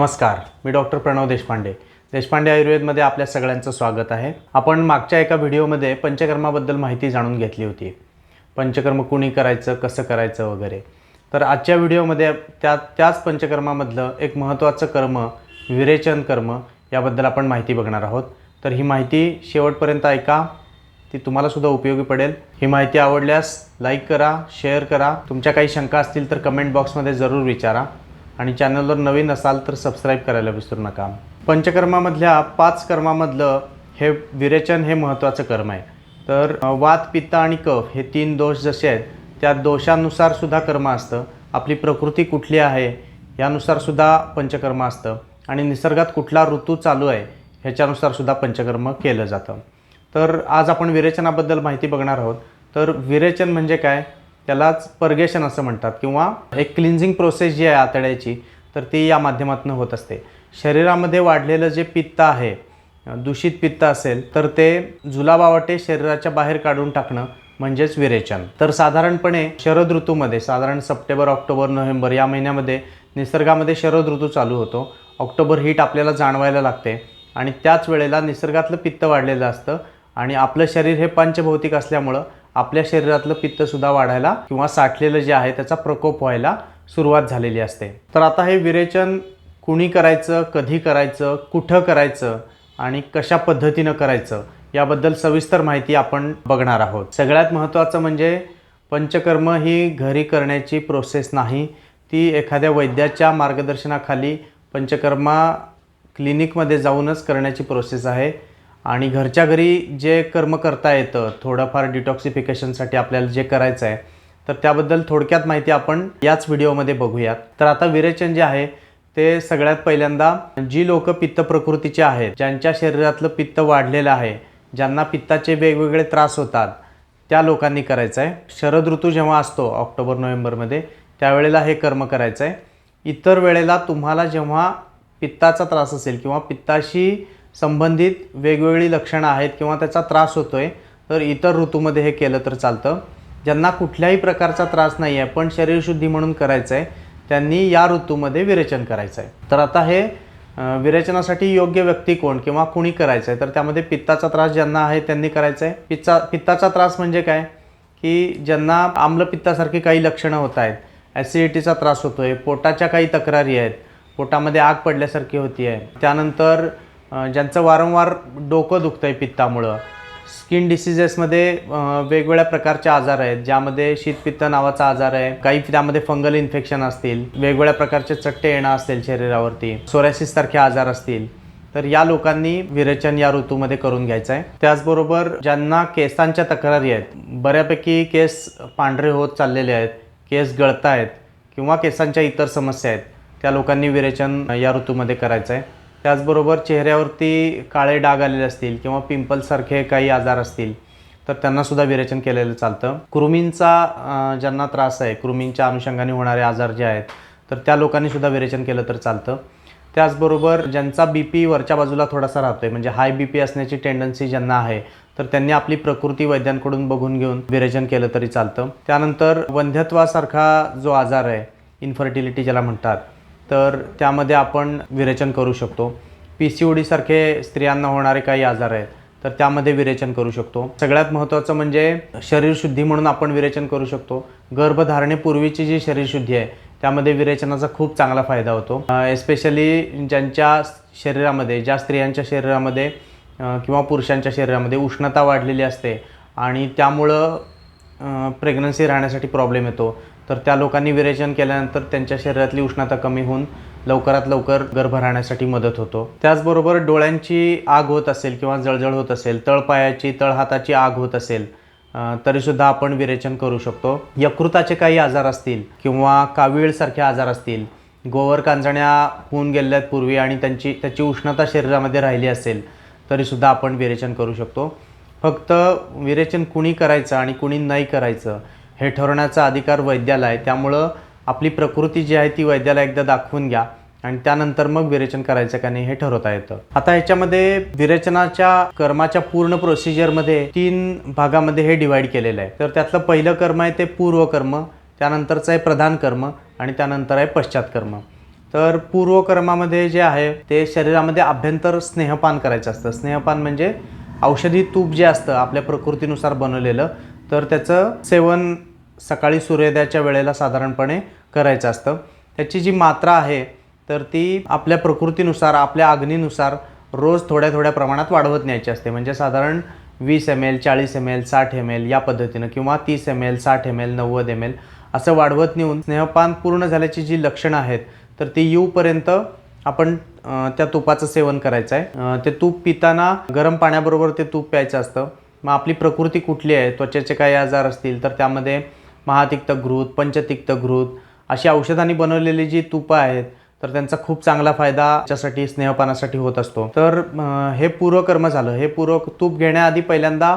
नमस्कार मी डॉक्टर प्रणव देशपांडे. देशपांडे आयुर्वेदमध्ये आपल्या सगळ्यांचं स्वागत आहे. आपण मागच्या एका व्हिडिओमध्ये पंचकर्माबद्दल माहिती जाणून घेतली होती. पंचकर्म कुणी करायचं कसं करायचं वगैरे. तर आजच्या व्हिडिओमध्ये त्या त्याच पंचकर्मामधलं एक महत्त्वाचं कर्म विरेचन कर्म याबद्दल आपण माहिती बघणार आहोत. तर ही माहिती शेवटपर्यंत ऐका. ती तुम्हाला सुद्धा उपयोगी पडेल. ही माहिती आवडल्यास लाईक करा शेअर करा. तुमच्या काही शंका असतील तर कमेंट बॉक्समध्ये जरूर विचारा. आणि चॅनलवर नवीन असाल तर सबस्क्राईब करायला विसरू नका. पंचकर्मामधल्या पाच कर्मामधलं हे विरेचन हे महत्त्वाचं कर्म आहे. तर वात पित्त आणि कफ हे तीन दोष जसे आहेत त्या दोषानुसार सुद्धा कर्म असतं. आपली प्रकृती कुठली आहे यानुसार सुद्धा पंचकर्म असतं. आणि निसर्गात कुठला ऋतू चालू आहे ह्याच्यानुसार सुद्धा पंचकर्म केलं जातं. तर आज आपण विरेचनाबद्दल माहिती बघणार आहोत. तर विरेचन म्हणजे काय? त्यालाच पर्गेशन असं म्हणतात किंवा एक क्लिन्झिंग प्रोसेस जी आहे आतड्याची तर ती या माध्यमातून होत असते. शरीरामध्ये वाढलेलं जे पित्त आहे दूषित पित्त असेल तर ते जुलाबावटे शरीराच्या बाहेर काढून टाकणं म्हणजेच विरेचन. तर साधारणपणे शरद ऋतूमध्ये साधारण सप्टेंबर ऑक्टोबर नोव्हेंबर या महिन्यामध्ये निसर्गामध्ये शरद ऋतू चालू होतो. ऑक्टोबर हीट आपल्याला जाणवायला लागते आणि त्याच वेळेला निसर्गातलं पित्त वाढलेलं असतं आणि आपलं शरीर हे पंचभौतिक असल्यामुळं आपल्या शरीरातलं पित्तसुद्धा वाढायला किंवा साठलेलं जे आहे त्याचा प्रकोप व्हायला सुरुवात झालेली असते. तर आता हे विरेचन कुणी करायचं कधी करायचं कुठं करायचं आणि कशा पद्धतीनं करायचं याबद्दल सविस्तर माहिती आपण बघणार आहोत. सगळ्यात महत्त्वाचं म्हणजे पंचकर्म ही घरी करण्याची प्रोसेस नाही. ती एखाद्या वैद्याच्या मार्गदर्शनाखाली पंचकर्मा क्लिनिकमध्ये जाऊनच करण्याची प्रोसेस आहे. आणि घरच्या घरी जे कर्म करता येतं थोडंफार डिटॉक्सिफिकेशनसाठी आपल्याला जे करायचं आहे तर त्याबद्दल थोडक्यात माहिती आपण याच व्हिडिओमध्ये बघूयात. तर आता विरेचन जे आहे ते सगळ्यात पहिल्यांदा जी लोक पित्त प्रकृतीचे आहेत ज्यांच्या शरीरातलं पित्त वाढलेलं आहे ज्यांना पित्ताचे वेगवेगळे त्रास होतात त्या लोकांनी करायचं आहे. शरद ऋतू जेव्हा असतो ऑक्टोबर नोव्हेंबरमध्ये त्यावेळेला हे कर्म करायचं आहे. इतर वेळेला तुम्हाला जेव्हा पित्ताचा त्रास असेल किंवा पित्ताशी संबंधित वेगवेगळी लक्षणं आहेत किंवा त्याचा त्रास होतो आहे तर इतर ऋतूमध्ये हे केलं तर चालतं. ज्यांना कुठल्याही प्रकारचा त्रास नाही आहे पण शरीरशुद्धी म्हणून करायचं आहे त्यांनी या ऋतूमध्ये विरेचन करायचं आहे तर आता हे विरेचनासाठी योग्य व्यक्ती कोण किंवा कुणी करायचं आहे तर त्यामध्ये पित्ताचा त्रास ज्यांना आहे त्यांनी करायचा आहे पित्ता पित्ताचा त्रास म्हणजे काय? की ज्यांना आम्लपित्तासारखी काही लक्षणं होत आहेत ॲसिडिटीचा त्रास होतो आहे पोटाच्या काही तक्रारी आहेत पोटामध्ये आग पडल्यासारखी होती आहे त्यानंतर ज्यांचं वारंवार डोकं दुखतं आहे पित्तामुळं स्किन डिसिजेसमध्ये वेगवेगळ्या प्रकारचे आजार आहेत. ज्यामध्ये शीतपित्त नावाचा आजार आहे. काही त्यामध्ये फंगल इन्फेक्शन असतील. वेगवेगळ्या प्रकारचे चट्टे येणं असतील शरीरावरती. सोरॅसिस सारखे आजार असतील. तर या लोकांनी विरेचन या ऋतूमध्ये करून घ्यायचं आहे. त्याचबरोबर ज्यांना केसांच्या तक्रारी आहेत बऱ्यापैकी केस पांढरे होत चाललेले आहेत केस गळत आहेत किंवा केसांच्या इतर समस्या आहेत त्या लोकांनी विरेचन या ऋतूमध्ये करायचं आहे. त्याचबरोबर चेहऱ्यावरती काळे डाग आलेले असतील किंवा पिंपलसारखे काही आजार असतील तर त्यांनासुद्धा विरेचन केलेलं चालतं. कृमींचा ज्यांना त्रास आहे कृमींच्या अनुषंगाने होणारे आजार जे आहेत तर त्या लोकांनीसुद्धा विरेचन केलं तर चालतं. त्याचबरोबर ज्यांचा बी पी वरच्या बाजूला थोडासा राहतो आहे म्हणजे हाय बी पी असण्याची टेंडन्सी ज्यांना आहे तर त्यांनी आपली प्रकृती वैद्यांकडून बघून घेऊन विरेचन केलं तरी चालतं. त्यानंतर वंध्यत्वासारखा जो आजार आहे इन्फर्टिलिटी ज्याला म्हणतात तर त्यामध्ये आपण विरेचन करू शकतो. पी सी ओ डीसारखे स्त्रियांना होणारे काही आजार आहेत तर त्यामध्ये विरेचन करू शकतो. सगळ्यात महत्त्वाचं म्हणजे शरीरशुद्धी म्हणून आपण विरेचन करू शकतो. गर्भधारणेपूर्वीची जी शरीरशुद्धी आहे त्यामध्ये विरेचनाचा खूप चांगला फायदा होतो. एस्पेशली ज्यांच्या शरीरामध्ये ज्या स्त्रियांच्या शरीरामध्ये किंवा पुरुषांच्या शरीरामध्ये उष्णता वाढलेली असते आणि त्यामुळं प्रेग्नन्सी राहण्यासाठी प्रॉब्लेम येतो. तर त्या लोकांनी विरेचन केल्यानंतर त्यांच्या शरीरातली उष्णता कमी होऊन लवकरात लवकर गर्भ राहण्यासाठी मदत होतो. त्याचबरोबर डोळ्यांची आग होत असेल किंवा जळजळ होत असेल तळपायाची तळहाताची आग होत असेल तरीसुद्धा आपण विरेचन करू शकतो. यकृताचे काही आजार असतील किंवा कावीळसारखे आजार असतील गोवर कांजण्या होऊन गेल्यात पूर्वी आणि त्यांची त्याची उष्णता शरीरामध्ये राहिली असेल तरीसुद्धा आपण विरेचन करू शकतो. फक्त विरेचन कुणी करायचं आणि कुणी नाही करायचं हे ठरवण्याचा अधिकार वैद्याला आहे. त्यामुळं आपली प्रकृती जी आहे ती वैद्याला एकदा दाखवून घ्या आणि त्यानंतर मग विरेचन करायचं का नाही हे ठरवता येतं. आता ह्याच्यामध्ये विरेचनाच्या कर्माच्या पूर्ण प्रोसिजरमध्ये तीन भागामध्ये हे डिवाईड केलेलं आहे. तर त्यातलं पहिलं कर्म आहे ते पूर्वकर्म त्यानंतरचं आहे प्रधान कर्म आणि त्यानंतर आहे पश्चात कर्म तर पूर्वकर्मामध्ये जे आहे ते शरीरामध्ये अभ्यंतर स्नेहपान करायचं असतं. स्नेहपान म्हणजे औषधी तूप जे असतं आपल्या प्रकृतीनुसार बनवलेलं तर त्याचं सेवन सकाळी सूर्योदयाच्या वेळेला साधारणपणे करायचं असतं. त्याची जी मात्रा आहे तर ती आपल्या प्रकृतीनुसार आपल्या अग्नीनुसार रोज थोड्या थोड्या प्रमाणात वाढवत न्यायची असते. म्हणजे साधारण वीस एम एल चाळीस एम एल साठ एम एल या पद्धतीनं किंवा तीस एम एल साठ एम एल नव्वद एम एल असं वाढवत नेऊन स्नेहपान पूर्ण झाल्याची जी लक्षणं आहेत तर ती येऊपर्यंत आपण त्या तुपाचं सेवन करायचं आहे. ते तूप पिताना गरम पाण्याबरोबर ते तूप प्यायचं असतं. मग आपली प्रकृती कुठली आहे त्वचेचे काही आजार असतील तर त्यामध्ये महातिक्त घृत पंचतिक्त घृत अशी औषधांनी बनवलेली जी तुपं आहेत तर त्यांचा खूप चांगला फायदा त्याच्यासाठी स्नेहपानासाठी होत असतो. तर हे पूर्वकर्म झालं. हे पूर्व तूप घेण्याआधी पहिल्यांदा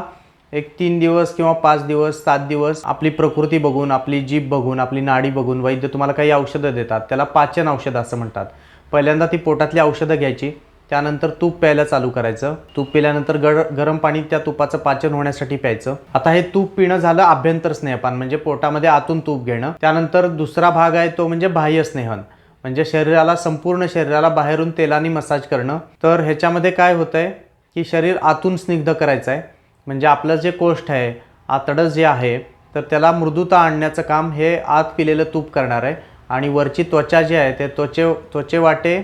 एक तीन दिवस किंवा पाच दिवस सात दिवस आपली प्रकृती बघून आपली जीभ बघून आपली नाडी बघून वैद्य तुम्हाला काही औषधं देतात त्याला पाचन औषधं असं म्हणतात. पहिल्यांदा ती पोटातली औषधं घ्यायची. त्यानंतर तूप प्यायला चालू करायचं. तूप पिल्यानंतर गर गरम पाणी त्या तुपाचं पाचन होण्यासाठी प्यायचं. आता हे तूप पिणं झालं आभ्यंतर स्नेहपान म्हणजे पोटामध्ये आतून तूप घेणं. त्यानंतर दुसरा भाग आहे तो म्हणजे बाह्य स्नेहन म्हणजे शरीराला संपूर्ण शरीराला बाहेरून तेलाने मसाज करणं. तर ह्याच्यामध्ये काय होतं आहे की शरीर आतून स्निग्ध करायचं आहे म्हणजे आपलं जे कोष्ठ आहे आतडं जे आहे तर त्याला मृदुता आणण्याचं काम हे आत पिलेलं तूप करणार आहे. आणि वरची त्वचा जी आहे ते त्वचे त्वचेवाटे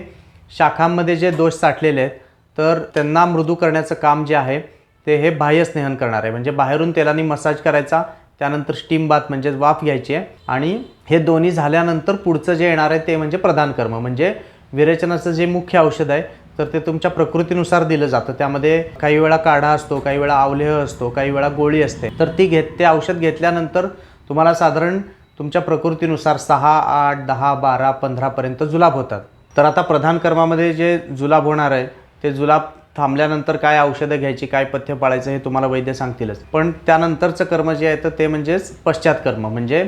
शाखांमध्ये जे दोष साठलेले आहेत तर त्यांना मृदू करण्याचं काम जे आहे ते हे बाह्य स्नेहन करणार. आहे म्हणजे बाहेरून तेलाने मसाज करायचा त्यानंतर स्टीम बाथ म्हणजे वाफ घ्यायची आहे. आणि हे दोन्ही झाल्यानंतर पुढचं जे येणार आहे ते म्हणजे प्रधान कर्म. म्हणजे विरेचनाचं जे मुख्य औषध आहे तर ते तुमच्या प्रकृतीनुसार दिलं जातं. त्यामध्ये काही वेळा काढा असतो काही वेळा आवलेह असतो काही वेळा गोळी असते. तर ती घेत ते औषध घेतल्यानंतर तुम्हाला साधारण तुमच्या प्रकृतीनुसार सहा आठ दहा बारा पंधरापर्यंत जुलाब होतात. तर आता प्रधान कर्मामध्ये जे जुलाब होणार आहे ते जुलाब थांबल्यानंतर काय औषधं घ्यायची काय पथ्य पाळायचं हे तुम्हाला वैद्य सांगतीलच. पण त्यानंतरचं कर्म जे आहे तर ते म्हणजेच पश्चात कर्म. म्हणजे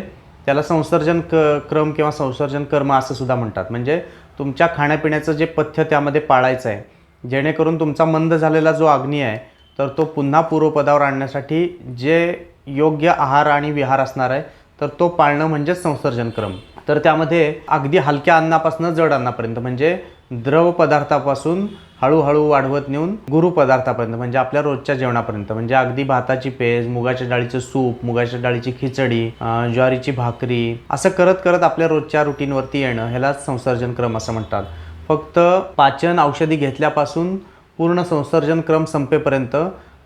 त्याला संसर्जन क क्रम किंवा संसर्जन कर्म असं सुद्धा म्हणतात. म्हणजे तुमच्या खाण्यापिण्याचं जे पथ्य त्यामध्ये पाळायचं आहे जेणेकरून तुमचा मंद झालेला जो अग्नी आहे तर तो पुन्हा पूर्वपदावर आणण्यासाठी जे योग्य आहार आणि विहार असणार आहे तर तो पाळणं म्हणजेच संसर्जन क्रम. तर त्यामध्ये अगदी हलक्या अन्नापासून जड अन्नापर्यंत म्हणजे द्रव पदार्थापासून हळूहळू वाढवत नेऊन गुरु पदार्थापर्यंत म्हणजे आपल्या रोजच्या जेवणापर्यंत. म्हणजे अगदी भाताची पेज मुगाच्या डाळीचं सूप मुगाच्या डाळीची खिचडी ज्वारीची भाकरी असं करत करत आपल्या रोजच्या रुटीनवरती येणं ह्यालाच संसर्जन क्रम असं म्हणतात. फक्त पाचन औषधी घेतल्यापासून पूर्ण संसर्जन क्रम संपेपर्यंत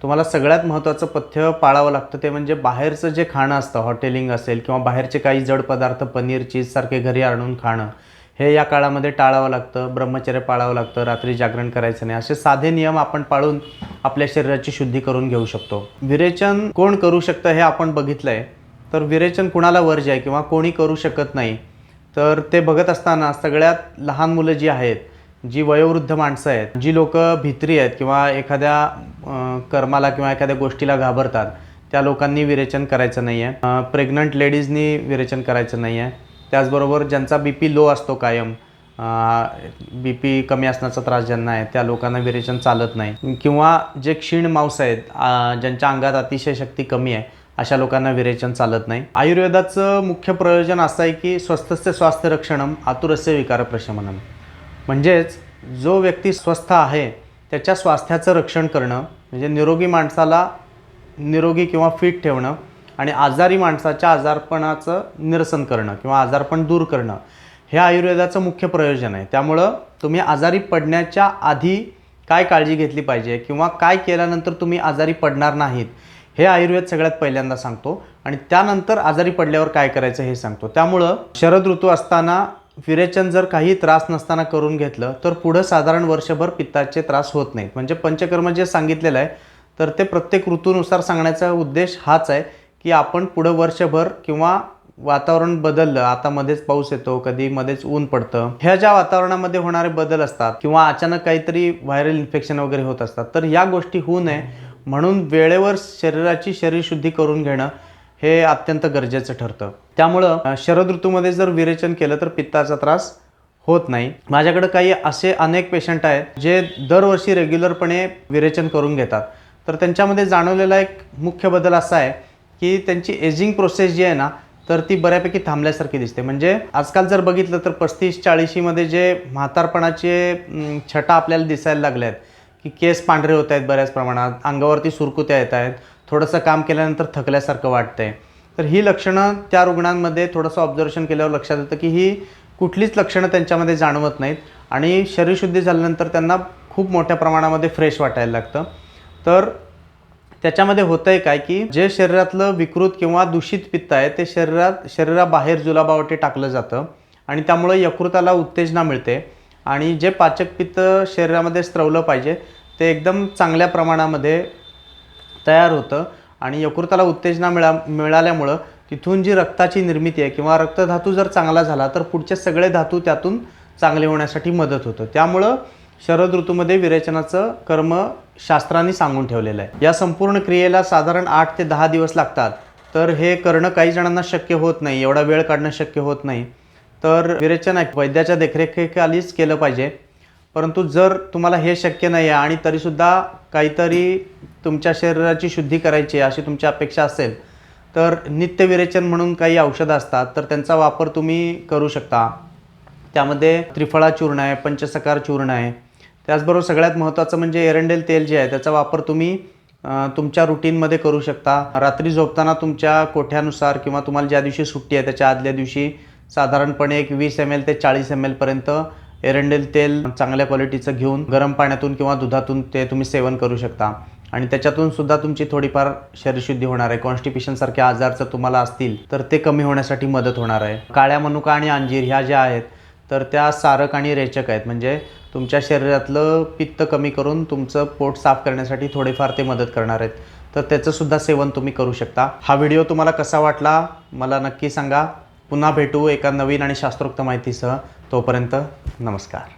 तुम्हाला सगळ्यात महत्त्वाचं पथ्य पाळावं लागतं ते म्हणजे बाहेरचं जे खाणं असतं हॉटेलिंग असेल किंवा बाहेरचे काही जड पदार्थ पनीर चीजसारखे घरी आणून खाणं हे या काळामध्ये टाळावं लागतं ब्रह्मचर्य पाळावं लागतं रात्री जागरण करायचं नाही. असे साधे नियम आपण पाळून आपल्या शरीराची शुद्धी करून घेऊ शकतो. विरेचन कोण करू शकतं हे आपण बघितलं आहे तर विरेचन कुणाला वर्ज आहे किंवा कोणी करू शकत नाही तर ते बघत असताना सगळ्यात लहान मुलं जी आहेत जी वयोवृद्ध माणसं आहेत जी लोक भित्री आहेत किंवा एखाद्या कर्माला किंवा एखाद्या गोष्टीला घाबरतात त्या लोकांनी विरेचन करायचं नाही आहे प्रेग्नंट लेडीजनी विरेचन करायचं नाही आहे त्याचबरोबर ज्यांचा बी पी लो असतो कायम बी पी कमी असण्याचा त्रास ज्यांना आहे त्या लोकांना विरेचन चालत नाही. किंवा जे क्षीण मांस आहेत ज्यांच्या अंगात अतिशय शक्ती कमी आहे अशा लोकांना विरेचन चालत नाही. आयुर्वेदाचं मुख्य प्रयोजन असं आहे की स्वस्थस्य स्वास्थ्य रक्षणम आतुरस्य विकार प्रशमनम. म्हणजेच जो व्यक्ती स्वस्थ आहे त्याच्या स्वास्थ्याचं रक्षण करणं म्हणजे निरोगी माणसाला निरोगी किंवा फिट ठेवणं आणि आजारी माणसाच्या आजारपणाचं निरसन करणं किंवा आजारपण दूर करणं हे आयुर्वेदाचं मुख्य प्रयोजन आहे. त्यामुळं तुम्ही आजारी पडण्याच्या आधी काय काळजी घेतली पाहिजे किंवा काय केल्यानंतर तुम्ही आजारी पडणार नाहीत हे आयुर्वेद सगळ्यात पहिल्यांदा सांगतो. आणि त्यानंतर आजारी पडल्यावर काय करायचं हे सांगतो. त्यामुळं शरद ऋतू असताना विरेचन जर काही त्रास नसताना करून घेतलं तर पुढं साधारण वर्षभर पित्ताचे त्रास होत नाहीत. म्हणजे पंचकर्म जे सांगितलेलं आहे तर ते प्रत्येक ऋतूनुसार सांगण्याचा उद्देश हाच आहे की आपण पुढं वर्षभर किंवा वातावरण बदललं आता मध्येच पाऊस येतो कधी मध्येच ऊन पडतं ह्या ज्या वातावरणामध्ये होणारे बदल असतात किंवा अचानक काहीतरी व्हायरल इन्फेक्शन वगैरे होत असतात तर या गोष्टी होऊ नये. म्हणून वेळेवर शरीराची शरीरशुद्धी करून घेणं हे अत्यंत गरजेचं ठरतं. त्यामुळं शरद ऋतूमध्ये जर विरेचन केलं तर पित्ताचा त्रास होत नाही. माझ्याकडे काही असे अनेक पेशंट आहेत जे दरवर्षी रेग्युलरपणे विरेचन करून घेतात. तर त्यांच्यामध्ये जाणवलेला एक मुख्य बदल असा आहे की त्यांची एजिंग प्रोसेस जी आहे ना तर ती बऱ्यापैकी थांबल्यासारखी दिसते. म्हणजे आजकाल जर बघितलं तर पस्तीस चाळीशीमध्ये जे म्हातारपणाचे छटा आपल्याला दिसायला लागल्या आहेत की केस पांढरे होत आहेत बऱ्याच प्रमाणात अंगावरती सुरकुत्या येत आहेत थोडंसं काम केल्यानंतर थकल्यासारखं वाटतंय. तर ही लक्षणं त्या रुग्णांमध्ये थोडंसं ऑब्झर्वेशन केल्यावर लक्षात येतं की ही कुठलीच लक्षणं त्यांच्यामध्ये जाणवत नाहीत आणि शरीरशुद्धी झाल्यानंतर त्यांना खूप मोठ्या प्रमाणामध्ये फ्रेश वाटायला लागतं. तर त्याच्यामध्ये होतं आहे काय की जे शरीरातलं विकृत किंवा दूषित पित्त आहे ते शरीरात शरीराबाहेर जुलाबावटी टाकलं जातं आणि त्यामुळे यकृताला उत्तेजना मिळते आणि जे पाचक पित्त शरीरामध्ये स्त्रवलं पाहिजे ते एकदम चांगल्या प्रमाणामध्ये तयार होतं आणि यकृताला उत्तेजना मिळा मिळाल्यामुळं तिथून जी रक्ताची निर्मिती आहे किंवा रक्तधातू जर चांगला झाला तर पुढचे सगळे धातू त्यातून चांगले होण्यासाठी मदत होतं. त्यामुळं शरद ऋतूमध्ये विरेचनाचं कर्म शास्त्रांनी सांगून ठेवलेलं आहे. या संपूर्ण क्रियेला साधारण आठ ते दहा दिवस लागतात. तर हे करणं काही जणांना शक्य होत नाही एवढा वेळ काढणं शक्य होत नाही. तर विरेचन वैद्याच्या देखरेखीखालीच केलं पाहिजे. परंतु जर तुम्हाला हे शक्य नाही आहे आणि तरीसुद्धा काहीतरी तुमच्या शरीराची शुद्धी करायची आहे अशी तुमची अपेक्षा असेल तर नित्यविरेचन म्हणून काही औषधं असतात तर त्यांचा वापर तुम्ही करू शकता. त्यामध्ये त्रिफळा चूर्ण आहे पंचसकार चूर्ण आहे. त्याचबरोबर सगळ्यात महत्त्वाचं म्हणजे एरंडेल तेल जे आहे त्याचा वापर तुम्ही तुमच्या रुटीनमध्ये करू शकता. रात्री झोपताना तुमच्या कोठ्यानुसार किंवा तुम्हाला ज्या दिवशी सुट्टी आहे त्याच्या आदल्या दिवशी साधारणपणे एक वीस एम एल ते चाळीस एम एलपर्यंत एरंडेल तेल चांगल्या क्वालिटीचं घेऊन गरम पाण्यातून किंवा दुधातून ते तुम्ही सेवन करू शकता. आणि त्याच्यातून सुद्धा तुमची थोडीफार शरीरशुद्धी होणार आहे. कॉन्स्टिपेशन सारखे आजार जर तुम्हाला असतील तर ते कमी होण्यासाठी मदत होणार आहे. काळ्या मनुका आणि अंजीर ह्या ज्या आहेत तर त्या सारक आणि रेचक आहेत. म्हणजे तुमच्या शरीरातलं पित्त कमी करून तुमचं पोट साफ करण्यासाठी थोडेफार ते मदत करणार आहेत. तर त्याचंसुद्धा सेवन तुम्ही करू शकता. हा व्हिडिओ तुम्हाला कसा वाटला मला नक्की सांगा. पुन्हा भेटू एका नवीन आणि शास्त्रोक्त माहितीसह. तोपर्यंत नमस्कार